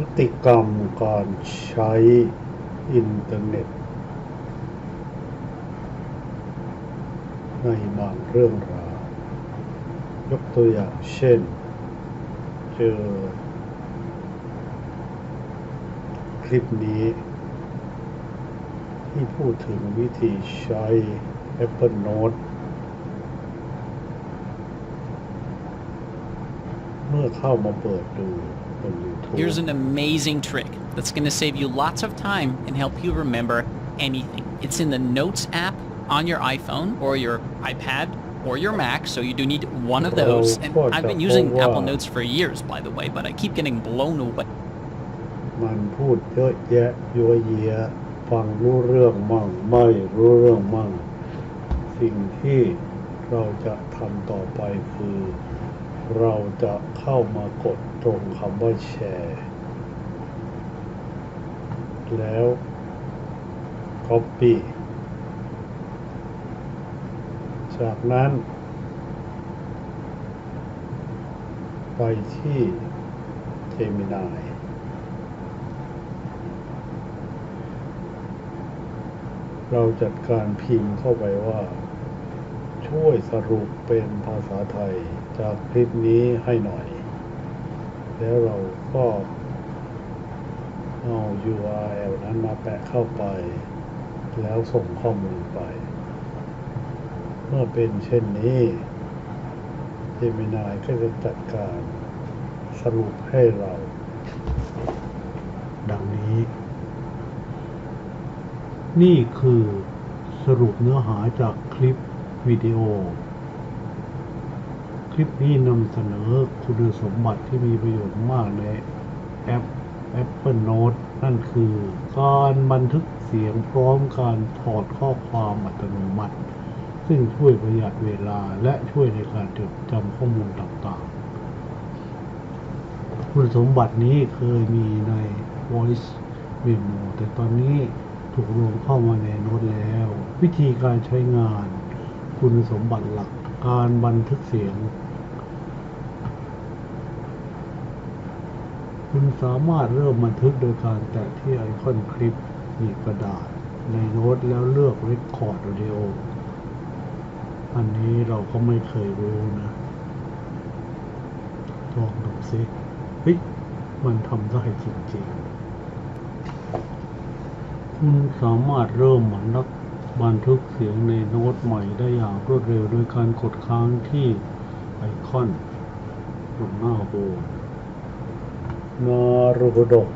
พฤติกรรมการใช้อินเทอร์เน็ต ในบางเรื่องราว ยกตัวอย่างเช่น เจอ คลิปนี้ ที่พูดถึงวิธีใช้ Apple Note เมื่อเข้ามาเปิดดูบน YouTube Here's an amazing trick that's going to save you lots of time and help you remember anything. It's in the Notes app on your iPhone or your iPad or your Mac, so you do need one of those. And I've been using Apple Notes for years, by the way, but I keep getting blown away. มันพูดเยอะแยะยัวเยียฟังรู้เรื่องมั่ง ไม่รู้เรื่องมั่ง สิ่งที่เราจะทำต่อไปคือ เราจะเข้ามากดตรงคำว่าแชร์ แล้ว Copy จากนั้น ไปที่ Gemini เราจัดการพิมพ์เข้าไปว่า ช่วยสรุปเป็นภาษาไทยจากคลิปนี้ให้หน่อย แล้วเราก็เอา URL นั้นมาแปะเข้าไป แล้วส่งข้อมูลไป เมื่อเป็นเช่นนี้ Gemini ก็จะจัดการสรุปให้เรา ดังนี้ นี่คือสรุปเนื้อหาจากคลิป วิดีโอ คลิปนี้นำเสนอคุณสมบัติที่มีประโยชน์มากในแอป Apple Note นั่นคือการบันทึกเสียงพร้อมการถอดข้อความอัตโนมัติ ซึ่งช่วยประหยัดเวลาและช่วยในการจดจำข้อมูลต่างๆ คุณสมบัตินี้เคยมีใน Voice Memo แต่ตอนนี้ถูกรวมเข้ามาในโน้ตแล้ว วิธีการใช้งาน คุณสมบัติหลักการบันทึกเสียง คุณสามารถเริ่มบันทึกโดยการแตะที่ไอคอนคลิปมีกระดาษ ในโน้ตแล้วเลือก Record Audio อันนี้เราก็ไม่เคยรู้นะลองดูซิเฮ้ยมันทำได้จริงๆ คุณสามารถเริ่มบันทึก บันทึกเสียงในโน้ตใหม่ได้อย่างรวดเร็วโดยการกดค้างที่ไอคอนตรงหน้าโฮมนารูโดะ